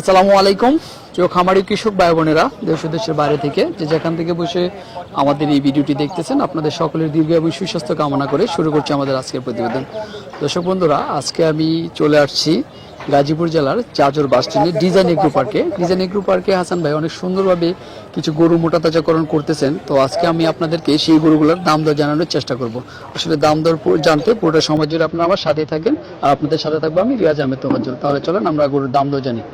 আসসালামু আলাইকুম। প্রিয় খামারি, কৃষক ভাই বোনেরা, দেশ দেশের বাইরে থেকে যে যেখান থেকে বসে আমাদের এই ভিডিওটি দেখতেছেন, আপনাদের সকলের দীর্ঘ এবং সুস্বাস্থ্য কামনা করে শুরু করছি আমাদের আজকের প্রতিবেদন। দর্শক বন্ধুরা, আজকে আমি চলে আসছি গাজীপুর জেলার চাজর বাস স্ট্যান্ডে ডিজাইন এগ্রো পার্কে। ডিজাইন এগ্রো পার্কে হাসান ভাই অনেক সুন্দরভাবে কিছু গরু মোটা তাজাকরণ করতেছেন। তো আজকে আমি আপনাদেরকে সেই গরুগুলোর দাম দর জানানোর চেষ্টা করব। আসলে দাম দর জানতে পুরোটা সময় জুড়ে আপনারা আমার সাথে থাকেন। আর আপনাদের সাথে থাকব আমি রিয়াজ আহমেদ তোফাজ্জল তাহলে চলেন আমরা গরুর দাম দর জানি।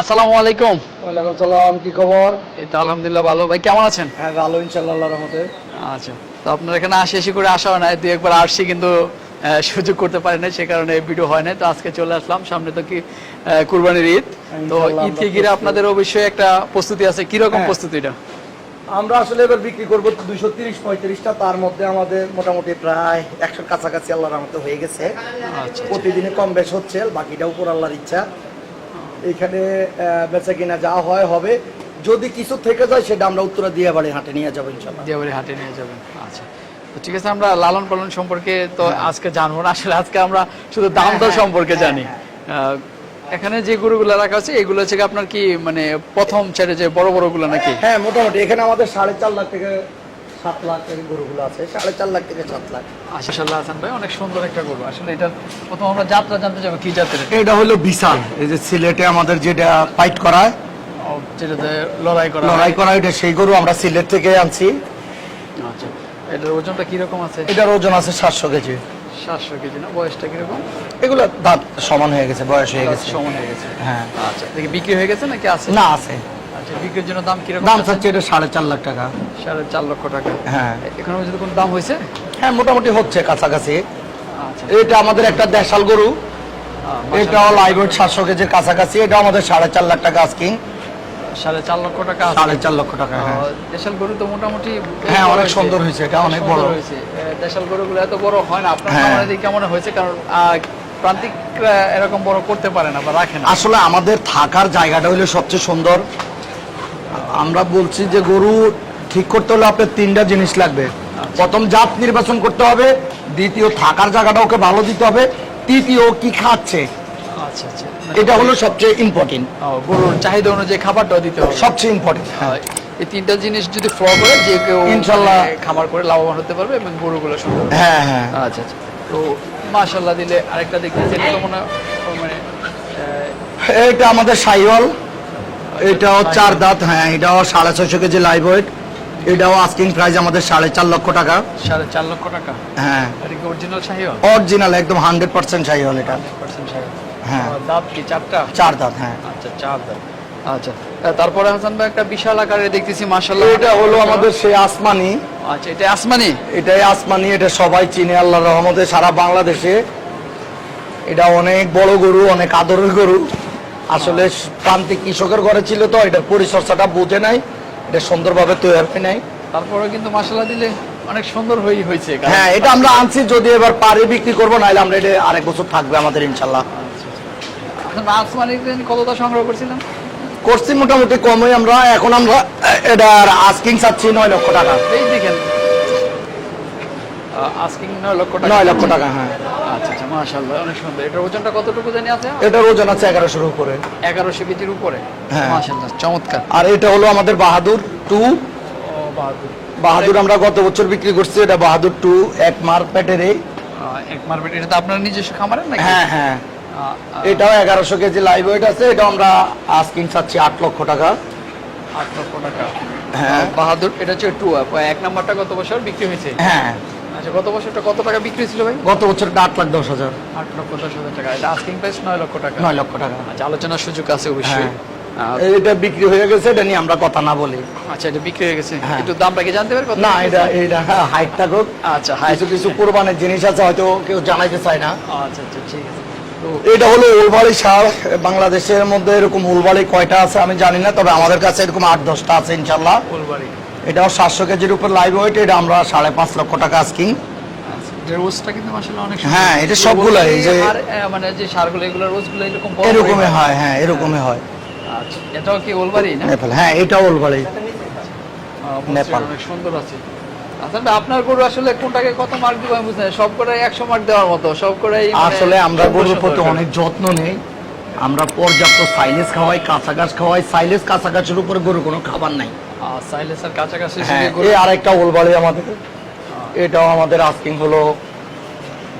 আসসালামু আলাইকুম। ওয়ালাইকুম সালাম কি খবর? এই তো আলহামদুলিল্লাহ ভালো। ভাই কেমন আছেন? হ্যাঁ ভালো ইনশাআল্লাহ আল্লাহর রহমতে। আচ্ছা তো আপনার এখানে আশি এসে করে আসা হয় না দুই একবার আসছি কিন্তু সুযোগ করতে পারি না সে কারণে ভিডিও হয় না তো আজকে চলে আসলাম সামনে তো কি কুরবানির ঈদ। তো ইনশাআল্লাহ ঈদকে ঘিরে আপনাদের অবশ্যই একটা প্রস্তুতি আছে। কীরকম হ্যাঁ। প্রস্তুতিটা আমরা আসলে এবার বিক্রি করব দুইশো তিরিশ পঁয়ত্রিশটা। তার মধ্যে আমাদের মোটামুটি প্রায় একশোর কাছাকাছি আল্লাহর রহমতে হয়ে গেছে। আচ্ছা। প্রতিদিনে কম বেশ হচ্ছে বাকিটা উপর আল্লাহর ইচ্ছা। এখানে বেচা কিনা যা হয় হবে। যদি কিছু থেকে যায় সেটা আমরা উত্তরা দিয়ে বাড়ি হাটে নিয়ে যাব ইনশাল্লাহ দিয়াবাড়ি হাটে নিয়ে যাবেন। আচ্ছা। ঠিক আছে আমরা লালন পালন সম্পর্কে তো আজকে জানব না। আসলে আজকে আমরা শুধু দাম দর সম্পর্কে জানি। এখানে যে গরুগুলো রাখা আছে এগুলো হচ্ছে কি আপনার কি মানে প্রথম ছেড়ে যে বড় বড়গুলো নাকি? হ্যাঁ মোটামুটি। এখানে আমাদের সাড়ে চার লাখ থেকে সাত লাখ গরুগুলো আছে। সাড়ে চার লাখ থেকে সাত লাখ। আশাশাল্লাহ হাসান ভাই অনেক সুন্দর একটা গরু। আসলে এটা প্রথম আমরা যাত্রা জানতে যাব কি জাতের এটা? হলো বিশাল। এই যে সিলেটে আমাদের যেটা ফাইট করায় যেটাতে লড়াই করা লড়াই করা এটা সেই গরু আমরা সিলেট থেকে আনছি। আচ্ছা এটার ওজনটা কীরকম আছে? এটার ওজন আছে সাতশো কেজি। সাতশো কেজি না? বয়সটা কীরকম? এগুলো দাঁত সমান হয়ে গেছে বয়স হয়ে গেছে। সমান হয়ে গেছে। হ্যাঁ। আচ্ছা দেখি বিক্রি হয়ে গেছে নাকি আছে? না আছে। আচ্ছা বিক্রির জন্য দাম কীরকম দাম চাচ্ছে এটা সাড়ে চার লাখ টাকা। সাড়ে চার লক্ষ টাকা। হ্যাঁ। এখানে পর্যন্ত কোনো দাম হয়েছে? হ্যাঁ মোটামুটি হচ্ছে কাছাকাছি। আচ্ছা। এটা আমাদের একটা দেশাল গরু। এটাও লাইভ সাতশো কেজির কাছাকাছি এটা আমাদের সাড়ে চার লাখ টাকা আস্কিং। সাড়ে চার লক্ষ টাকা সাড়ে চার লক্ষ টাকা হ্যাঁ। দেশাল গরু তো মোটামুটি হ্যাঁ, অনেক সুন্দর হয়েছে, এটা অনেক বড়। হয়েছে। দেশাল গরুগুলো এত বড় হয় না আপনার হ্যাঁ। খামারে দেখে কেমন হয়েছে কারণ আহ, প্রান্তিকরা এরকম বড় করতে পারে না বা রাখে না। আসলে আমাদের থাকার জায়গাটা হলো সবচেয়ে সুন্দর। আমরা বলছি যে গরু ঠিক করতে হলে আপনার তিনটা জিনিস লাগবে। প্রথম জাত নির্বাচন করতে হবে দ্বিতীয় থাকার জায়গাটা ওকে ভালো দিতে হবে তৃতীয় কি খাচ্ছে আচ্ছা আচ্ছা। এটা হলো সবচেয়ে ইম্পর্টেন্ট গরুর চাহিদা অনুযায়ী খাবারটাও দিতে হবে। সবচেয়ে ইম্পর্টেন্ট হ্যাঁ, এই তিনটা জিনিস যদি ফলো করে যে কেউ ইনশাল্লাহ। মানে খামার করে লাভবান হতে পারবে এবং গরুগুলো সুন্দর হ্যাঁ হ্যাঁ। আচ্ছা আচ্ছা। তো মাশাল্লাহ দিলে আরেকটা দেখতেছি এটা তো মনে মানে এটা আমাদের সাইওয়াল। এটাও চার দাঁত হ্যাঁ এটাও সাড়ে ছয়শো কেজি লাইভ ওয়েট এটাও আস্কিং প্রাইস আমাদের সাড়ে চার লক্ষ টাকা। সাড়ে চার লক্ষ টাকা? হ্যাঁ। অরিজিনাল শাহিওয়াল অরিজিনাল একদম হান্ড্রেড পার্সেন্ট সাইওয়াল এটা। শাহিওয়াল হ্যাঁ। দাঁত কি চারটা? চার দাঁত হ্যাঁ। আচ্ছা চার দাঁত। আচ্ছা তারপরে হাসান ভাই একটা বিশাল আকারে দেখতেছি এটা হলো আমাদের সেই আসমানি। আচ্ছা এটা আসমানি? এটাই আসমানি এটা সবাই চিনে আল্লাহর রহমতে সারা বাংলাদেশে। এটা অনেক বড় গরু অনেক আদরের গরু। আসলে প্রান্তিক কৃষকের ঘরে ছিল তো এটার পরিচর্যাটা বুঝে নাই এটা সুন্দরভাবে তৈরি হয় নাই। তারপরে কিন্তু মাশাল্লাহ দিলে অনেক সুন্দর হয়ে হয়েছে। হ্যাঁ এটা আমরা আনছি যদি এবার পারে বিক্রি করব নাহলে আমরা এটা আরেক বছর থাকবে আমাদের ইনশাল্লাহ কতটা সংগ্রহ করছিলেন? করছি মোটামুটি কমই আমরা এখন আমরা এটার আস্কিং চাচ্ছি নয় লক্ষ টাকা। এই দেখেন। আস্কিং নয় লক্ষ টাকা। নয় লক্ষ টাকা হ্যাঁ। আচ্ছা আচ্ছা মাশাল্লাহ অনেক সুন্দর। এটার ওজনটা কতটুকু জানি আছে? এটার ওজন আছে এগারোশোর উপরে। এগারোশো কেজির উপরে? হ্যাঁ। চমৎকার। আর এটা হলো আমাদের বাহাদুর টু বাহাদুর। বাহাদুর আমরা গত বছর বিক্রি করছি এটা বাহাদুর টু এক মার এই। এক মার্বেট এটা তো আপনার নিজস্ব খামারের নাকি? হ্যাঁ হ্যাঁ। এটাও এগারোশো কেজি লাইভ ওয়েট আছে এটা আমরা আস্কিং চাচ্ছি আট লক্ষ টাকা। আট লক্ষ টাকা। হ্যাঁ। বাহাদুর এটা হচ্ছে টু এক নাম্বারটা গত বছর বিক্রি হয়েছে? হ্যাঁ। আচ্ছা গত বছরটা কত টাকা বিক্রি ছিল ভাই? গত বছর আট লাখ দশ হাজার। আট লক্ষ দশ হাজার টাকা। এটা আস্কিং প্রাইস নয় লক্ষ টাকা। নয় লক্ষ টাকা। আচ্ছা আলোচনার সুযোগ আছে অবশ্যই। হ্যাঁ। এটা বিক্রি হয়ে গেছে এটা নিয়ে আমরা কথা না বলি। আচ্ছা এটা বিক্রি হয়ে গেছে। হ্যাঁ। একটু দামটা কি জানতে পারি না এটা? এটা হাইট থাকুক। আচ্ছা হাই কিছু কিছু কোরবানের জিনিস আছে হয়তো কেউ জানাইতে চায় না। আচ্ছা আচ্ছা ঠিক আছে। এটা হলো উলবাড়ি সার। বাংলাদেশের মধ্যে এরকম উলবাড়ি কয়টা আছে আমি জানি না তবে আমাদের কাছে এরকম আট দশটা আছে ইনশাল্লাহ এটাও সাতশো কেজির উপর লাইভ ওয়েট এটা আমরা সাড়ে পাঁচ লক্ষ টাকা আস্কিং আচ্ছা। হ্যাঁ, এটা এই যে- মানে যে সারগুলো এগুলো রোজগুলো এরকম এরকমই হয় হ্যাঁ এরকমই হয়। আচ্ছা এটাও কি ওলবাড়ি নেপাল হ্যাঁ এটাও উলবাড়ি। নেপাল। অনেক সুন্দর আছে। আচ্ছা আপনার গরু আসলে কোনটাকে কত মার্ক দিব আমি বুঝতে সব কটাই একশো মার্ক দেওয়ার মতো সব কটাই মানে আসলে আমরা গরুর প্রতি অনেক যত্ন নেই। আমরা পর্যাপ্ত সাইলেজ খাওয়াই কাঁচা খাওয়াই। সাইলেজ কাঁচা গাছের উপরে গরু কোনো খাবার নাই। আহ, সাইলেন্সার কাছাকাছি হ্যাঁ এই আরেকটা উলবাড়ি আমাদের। এটাও আমাদের আস্কিং হলো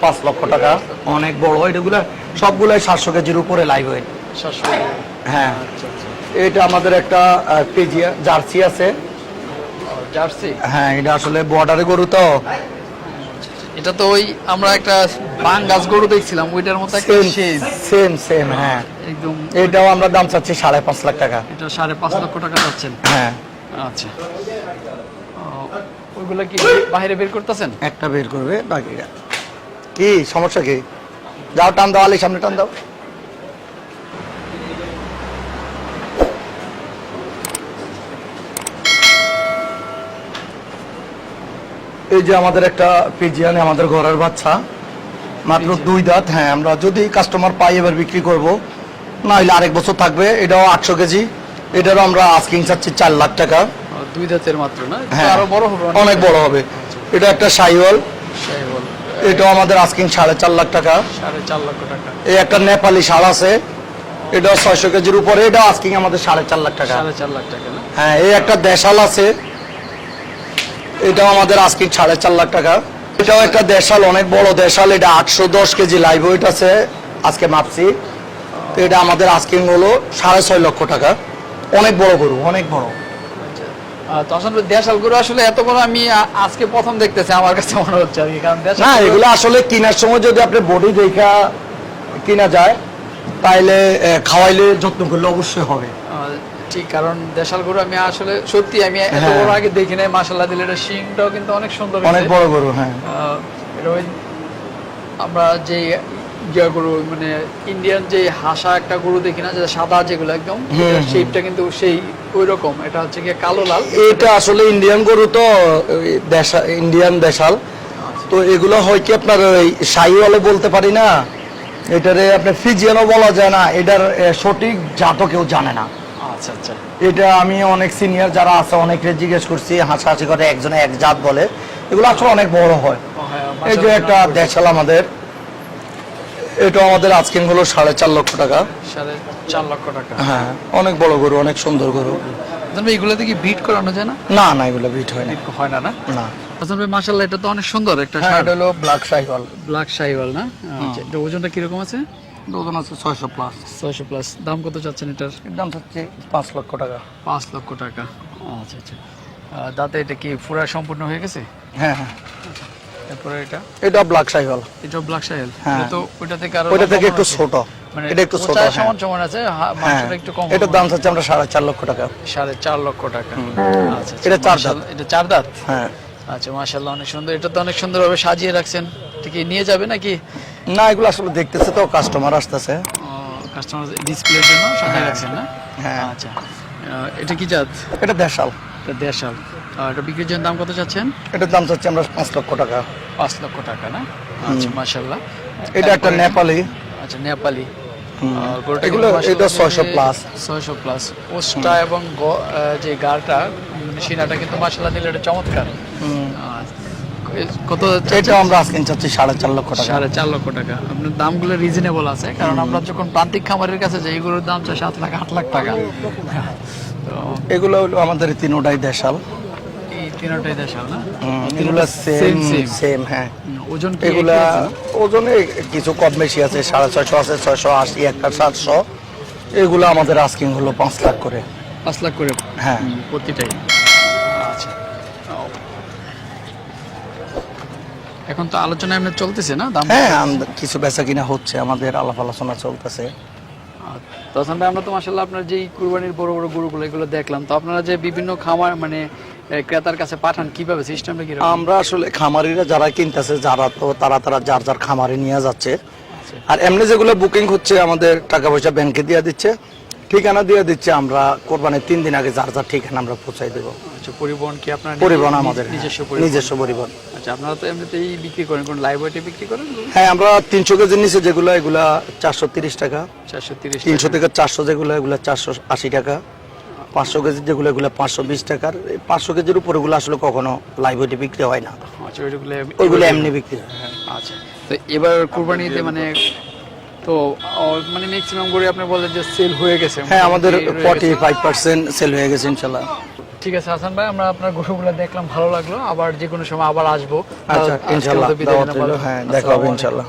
পাঁচ লক্ষ টাকা। অনেক বড় এটাগুলো সবগুলোই সাতশো কেজির উপরে লাইভ ওয়েট হ্যাঁ। আচ্ছা আচ্ছা। এটা আমাদের একটা কেজি জার্সি আছে। জার্সি? হ্যাঁ এটা আসলে বর্ডারে গরু তো। এটা তো ওই আমরা একটা বাং গাছ গরু দেখছিলাম ওইটার মতো একটা সেম সেম হ্যাঁ। একদম এটাও আমরা দাম চাচ্ছি সাড়ে পাঁচ লাখ টাকা। এটা সাড়ে পাঁচ লক্ষ টাকা যাচ্ছেন? হ্যাঁ। আচ্ছা। ওইগুলো কি বাইরে বের করতেছেন? একটা বের করবে বাকিটা। কি সমস্যা কি? যাও টান দাও আলি সামনে টান দাও। এই যে আমাদের একটা পিজিয়ানে আমাদের ঘরের বাচ্চা মাত্র দুই দাঁত হ্যাঁ আমরা যদি কাস্টমার পাই এবার বিক্রি করব না হলে আরেক বছর থাকবে এটাও আটশো কেজি এটারও আমরা আস্কিং চাচ্ছি চার লাখ টাকা। দুই দাঁতের মাত্র না? এটা হ্যাঁ আরও বড় হবে অনেক বড় হবে। এটা একটা সাইওয়াল এটাও আমাদের আস্কিং সাড়ে চার লাখ টাকা। সাড়ে চার লক্ষ টাকা। এই একটা নেপালি শাল আছে এটাও ছয়শো কেজির উপরে এটা আস্কিং আমাদের সাড়ে চার লাখ টাকা। সাড়ে চার লাখ টাকা হ্যাঁ এই একটা দেশাল আছে এটাও আমাদের আস্কিং সাড়ে চার লাখ টাকা। এটাও একটা দেশাল অনেক বড় দেশাল। এটা আটশো দশ কেজি লাইভ ওয়েট আছে আজকে মাপছি। তো এটা আমাদের আস্কিং হলো সাড়ে ছয় লক্ষ টাকা। অনেক বড় গরু অনেক বড়। আচ্ছা। দেশাল গরু আসলে এত বড় আমি আজকে প্রথম দেখতেছি আমার কাছে মনে হচ্ছে আর কি কারণ না এগুলো আসলে কেনার সময় যদি আপনি বডি দেখা কিনা যায় তাইলে খাওয়াইলে যত্ন করলে অবশ্যই হবে। আহ, কারণ দেশাল গরু আমি আসলে সত্যি আমি এত হ্যাঁ। বড় আগে দেখি নাই মাসাল্লাহ দিলে এটা শিংটাও কিন্তু অনেক সুন্দর অনেক বড় গরু হ্যাঁ। এটা ওই আমরা যে ইয়া গরু মানে ইন্ডিয়ান যে হাসা একটা গরু দেখি না যে সাদা যেগুলো একদম। শেপটা কিন্তু সেই ওই রকম এটা হচ্ছে গিয়ে কালো লাল। এটা আসলে ইন্ডিয়ান গরু তো দেশা- ইন্ডিয়ান দেশাল। তো এগুলো হয় কি আপনার ওই সাইওয়ালে বলতে পারি না? এটারে আপনার ফিজিয়ানও বলা যায় না এটার সঠিক জাতও কেউ জানে না। আচ্ছা আচ্ছা। এটা আমি অনেক সিনিয়র যারা আছে অনেকে জিজ্ঞেস করছি হাসাহাসি করে একজনে এক জাত বলে। এগুলো আসলে অনেক বড় হয়। হ্যাঁ, এই যে একটা দেশাল আমাদের এটা আমাদের আজকে হলো সাড়ে চার লক্ষ টাকা। সাড়ে চার লক্ষ টাকা। হ্যাঁ অনেক বড় গরু অনেক সুন্দর গরু। জানবে এগুলোতে কি বিট করানো যায় না? না না এগুলো বিট হয় না। হয় না না? না। আচ্ছা ভাই মাশাআল্লাহ এটা তো অনেক সুন্দর একটা হ্যাঁ হলো ব্ল্যাক সাইকেল ব্ল্যাক শাইওয়াল না? আচ্ছা এটা ওজনটা কীরকম আছে? ওজন আছে ছয়শো প্লাস ছয়শো প্লাস দাম কত চাচ্ছেন এটার? দাম হচ্ছে পাঁচ লক্ষ টাকা। পাঁচ লক্ষ টাকা। আচ্ছা আচ্ছা। দাঁতে এটা কি পুরা সম্পূর্ণ হয়ে গেছে? হ্যাঁ হ্যাঁ। তারপরে এটা? এটা ব্ল্যাক সাইকেল এটা ব্ল্যাক শাইওয়াল হ্যাঁ। এটা তো ওইটা থেকে আরও ওইটা থেকে একটু ছোট। মানে এটা একটু ছোট হ্যাঁ। সমান সমান আছে হ্যাঁ। মাংসটা একটু কম এটার দাম হচ্ছে আমরা সাড়ে চার লক্ষ টাকা। লক্ষ আচ্ছা আচ্ছা, এটা চার এটা চার দাঁত? হ্যাঁ। আচ্ছা মাশাআল্লাহ অনেক সুন্দর। এটা তো অনেক সুন্দরভাবে সাজিয়ে রাখছেন। এটা কি নিয়ে যাবে নাকি? না এগুলো আসলে দেখতেছে তো কাস্টমার আসতেছে। কাস্টমার ডিসপ্লের জন্য সাজিয়ে হ্যাঁ। রাখছেন না? হ্যাঁ। আচ্ছা। এটা কি জাত? এটা দেশাল। এটা দেড়শাল আর এটা বিক্রির জন্য দাম কত চাচ্ছেন? এটার দাম হচ্ছে আমরা পাঁচ লক্ষ টাকা। পাঁচ লক্ষ টাকা না? আচ্ছা মাশাআল্লাহ। এটা একটা নেপালি। আচ্ছা নেপালি। এগুলো এটা ছয়শো প্লাস ছয়শো প্লাস ওসটা এবং যে গাড়টা সিনাটা কিন্তু মাসাল্লাহ দিলে এটা চমৎকার। কত এটা আমরা আজকে চাচ্ছি সাড়ে চার লক্ষ টাকা। সাড়ে চার লক্ষ টাকা। আপনার দামগুলো রিজনেবল আছে কারণ আমরা যখন প্রান্তিক খামারের কাছে যাই এগুলোর দাম চাই সাত লাখ আট লাখ টাকা। তো এগুলো হলো আমাদের তিনোটাই দেশাল। তিনটাই দেশাল না? এগুলো সেম সেম হ্যাঁ। ওজন এগুলা? ওজনে কিছু কম বেশি আছে সাড়ে ছয়শো আছে ছয়শো আশি একটা সাতশো। এগুলো আমাদের আস্কিং হলো পাঁচ লাখ করে। পাঁচ লাখ করে? হ্যাঁ। প্রতিটাই আচ্ছা ও। এখন তো আলোচনা এমনি চলতেছে না? দাম হ্যাঁ আম- কিছু বেচা কিনা হচ্ছে আমাদের আলাপ আলোচনা চলতেছে। তো হাসান ভাই আমরা তো মাসাল্লাহ আপনার যে কুরবানির বড় বড় গরুগুলো এগুলো দেখলাম তো আপনারা যে বিভিন্ন খামার মানে এ, ক্রেতার কাছে পাঠান কীভাবে? সিস্টেমটা কীরকম আমরা আসলে খামারিরা যারা কিনতেছে যারা তো তারা তারা যার যার খামারে নিয়ে যাচ্ছে। আর এমনি যেগুলো বুকিং হচ্ছে আমাদের টাকা পয়সা ব্যাংকে দিয়ে দিচ্ছে ঠিকানা দিয়ে দিচ্ছে আমরা কোরবানির তিন দিন আগে যার যার ঠিকানা আমরা পৌঁছাই দেবো। আচ্ছা পরিবহন কি আপনার পরিবহন আমাদের নিজস্ব নিজস্ব পরিবহন। আচ্ছা আপনারা তো এমনিতেই বিক্রি করেন কোন লাইভ ওয়েটে বিক্রি করেন? হ্যাঁ আমরা তিনশো কেজির নিচে যেগুলো এগুলা চারশো তিরিশ টাকা। চারশো তিরিশ তিনশো থেকে চারশো যেগুলো এগুলো চারশো আশি টাকা। পাঁচশো কেজির যেগুলো এগুলো পাঁচশো বিশ টাকার এই পাঁচশো কেজির উপর এগুলো আসলে কখনো লাইভ ওয়েটে বিক্রি হয় না। আচ্ছা ওইগুলো এমনি বিক্রি হয়। আচ্ছা। তো এবার কুরবানিতে মানে তো মানে ম্যাক্সিমাম করে আপনি বলেন যে সেল হয়ে গেছে। হ্যাঁ আমাদের ফর্টি ফাইভ পার্সেন্ট সেল হয়ে গেছে ইনশাল্লাহ। ঠিক আছে হাসান ভাই আমরা আপনার গরুগুলো দেখলাম ভালো লাগল। আবার যে কোনো সময় আবার আসব। আচ্ছা ইনশাল্লাহ। হ্যাঁ দেখা হবে ইনশাল্লাহ।